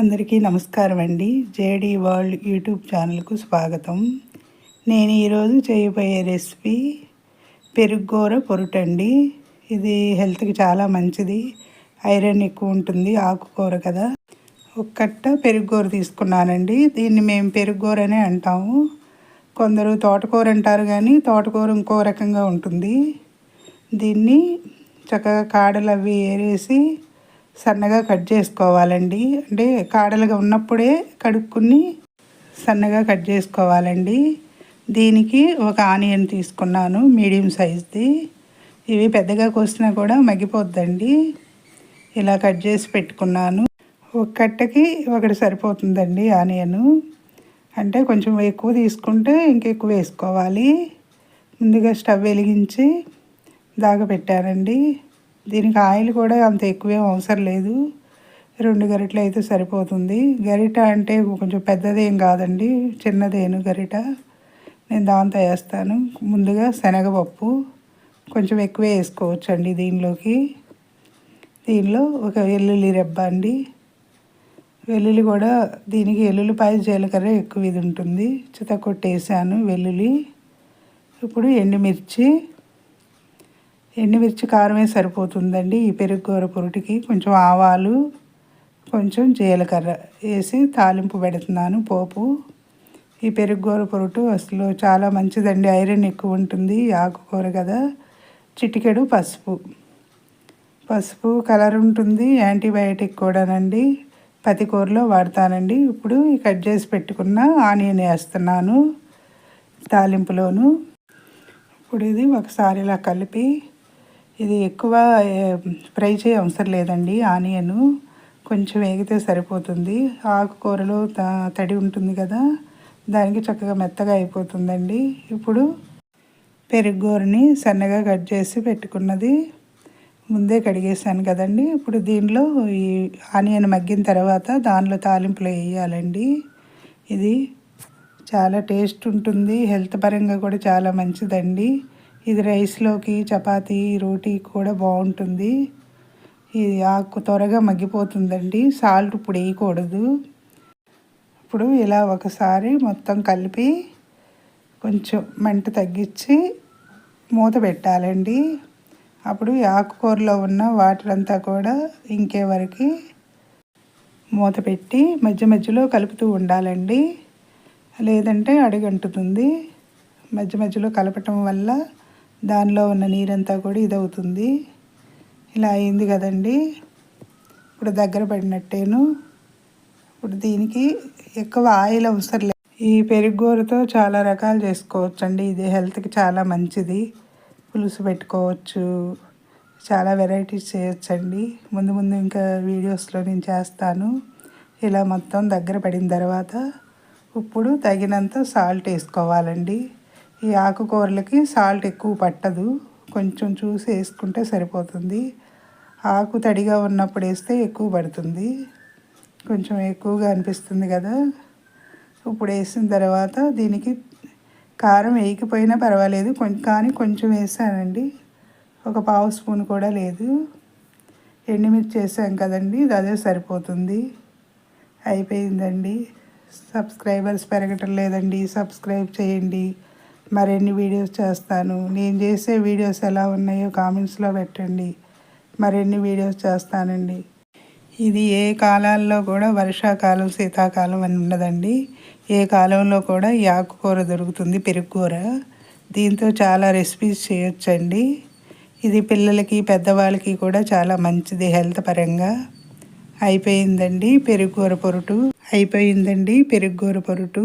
అందరికీ నమస్కారం అండి. జేడీ వరల్డ్ యూట్యూబ్ ఛానల్కు స్వాగతం. నేను ఈరోజు చేయబోయే రెసిపీ పెరుగూర పొరుటండి ఇది హెల్త్కి చాలా మంచిది. ఐరన్ ఎక్కువ ఉంటుంది ఆకుకూర కదా. ఒక కట్ట పెరుగూర తీసుకున్నానండి. దీన్ని మేము పెరుగూర అంటాము. కొందరు తోటకూర అంటారు కానీ తోటకూర ఇంకో రకంగా ఉంటుంది. దీన్ని చక్కగా కాడలు అవి ఏరేసి సన్నగా కట్ చేసుకోవాలండి. అంటే కాడలుగా ఉన్నప్పుడే కడుక్కుని సన్నగా కట్ చేసుకోవాలండి. దీనికి ఒక ఆనియన్ తీసుకున్నాను మీడియం సైజ్ది. ఇవి పెద్దగా కోసినా కూడా మగ్గిపోద్దండి. ఇలా కట్ చేసి పెట్టుకున్నాను. ఒక కట్టకి ఒకటి సరిపోతుందండి ఆనియను. అంటే కొంచెం ఎక్కువ తీసుకుంటే ఇంకెక్కువ వేసుకోవాలి. ముందుగా స్టవ్ వెలిగించి దాగ పెట్టానండి. దీనికి ఆయిల్ కూడా అంత ఎక్కువేం అవసరం లేదు. రెండు గరిటలు అయితే సరిపోతుంది. గరిట అంటే కొంచెం పెద్దదేం కాదండి. చిన్నదేను గరిట. నేను దాంతో వేస్తాను. ముందుగా శనగపప్పు కొంచెం ఎక్కువే వేసుకోవచ్చు అండి దీనిలోకి. దీనిలో ఒక వెల్లుల్లి రెబ్బ అండి. వెల్లుల్లి కూడా దీనికి ఎల్లుల్లిపాయ జీలకర్ర ఎక్కువ ఇది ఉంటుంది. చిత కొట్టేసాను వెల్లుల్లి. ఇప్పుడు ఎండుమిర్చి. ఎండుమిర్చి కారమే సరిపోతుందండి ఈ పెరుగు కూర పొరుటికి. కొంచెం ఆవాలు కొంచెం జీలకర్ర వేసి తాలింపు పెడుతున్నాను పోపు. ఈ పెరుగుకూర పొరుటు అసలు చాలా మంచిదండి. ఐరన్ ఎక్కువ ఉంటుంది ఆకుకూర కదా. చిటికెడు పసుపు. పసుపు కలర్ ఉంటుంది యాంటీబయాటిక్ కూడానండి. పతి కూరలో వాడతానండి. ఇప్పుడు కట్ చేసి పెట్టుకున్న ఆనియన్ వేస్తున్నాను తాలింపులోను. ఇప్పుడు ఇది ఒకసారి ఇలా కలిపి ఇది ఎక్కువ ఫ్రై చేయ అవసరం లేదండి. ఆనియన్ కొంచెం వేగితే సరిపోతుంది. ఆకుకూరలో తడి ఉంటుంది కదా దానికి చక్కగా మెత్తగా అయిపోతుందండి. ఇప్పుడు పెరుగూరని సన్నగా కట్ చేసి పెట్టుకున్నది ముందే కడిగేసాను కదండి. ఇప్పుడు దీనిలో ఈ ఆనియన్ మగ్గిన తర్వాత దానిలో తాలింపులు వేయాలండి. ఇది చాలా టేస్ట్ ఉంటుంది. హెల్త్ పరంగా కూడా చాలా మంచిదండి. ఇది రైస్లోకి చపాతీ రోటీ కూడా బాగుంటుంది. ఇది ఆకు త్వరగా మగ్గిపోతుందండి. సాల్ట్ ఇప్పుడు వేయకూడదు. ఇప్పుడు ఇలా ఒకసారి మొత్తం కలిపి కొంచెం మంట తగ్గించి మూత పెట్టాలండి. అప్పుడు ఆకుకూరలో ఉన్న వాటర్ అంతా కూడా ఇంకే వరకు మూత పెట్టి మధ్య మధ్యలో కలుపుతూ ఉండాలండి. లేదంటే అడుగంటుతుంది. మధ్య మధ్యలో కలపటం వల్ల దానిలో ఉన్న నీరంతా కూడా ఇదవుతుంది. ఇలా అయింది కదండి. ఇప్పుడు దగ్గర పడినట్టేను. ఇప్పుడు దీనికి ఎక్కువ ఆయిల్ అవసరం లేదు ఈ పెరుగూరతో చాలా రకాలు చేసుకోవచ్చండి. ఇది హెల్త్కి చాలా మంచిది. పులుసు పెట్టుకోవచ్చు. చాలా వెరైటీస్ చేయొచ్చండి. ముందు ముందు ఇంకా వీడియోస్లో నేను చేస్తాను. ఇలా మొత్తం దగ్గర పడిన తర్వాత ఇప్పుడు తగినంత సాల్ట్ వేసుకోవాలండి. ఈ ఆకుకూరలకి సాల్ట్ ఎక్కువ పట్టదు. కొంచెం చూసి వేసుకుంటే సరిపోతుంది. ఆకు తడిగా ఉన్నప్పుడు వేస్తే ఎక్కువ పడుతుంది. కొంచెం ఎక్కువగా అనిపిస్తుంది కదా. ఇప్పుడు వేసిన తర్వాత దీనికి కారం వేయకపోయినా పర్వాలేదు. కానీ కొంచెం వేసానండి. ఒక పావు స్పూన్ కూడా లేదు. ఎండుమిర్చి వేసాం కదండి ఇది అదే సరిపోతుంది. అయిపోయిందండి. సబ్స్క్రైబర్స్ పెరగటం లేదండి. సబ్స్క్రైబ్ చేయండి. మరిన్ని వీడియోస్ చేస్తాను. నేను చేసే వీడియోస్ ఎలా ఉన్నాయో కామెంట్స్లో పెట్టండి. మరిన్ని వీడియోస్ చేస్తానండి. ఇది ఏ కాలాల్లో కూడా వర్షాకాలం శీతాకాలం అని ఉండదండి. ఏ కాలంలో కూడా ఈ ఆకుకూర దొరుకుతుంది పెరుగుకూర దీంతో చాలా రెసిపీస్ చేయొచ్చండి. ఇది పిల్లలకి పెద్దవాళ్ళకి కూడా చాలా మంచిది హెల్త్ పరంగా. అయిపోయిందండి పెరుగుకూర పొరుటు. అయిపోయిందండి పెరుగుకూర పొరుటు.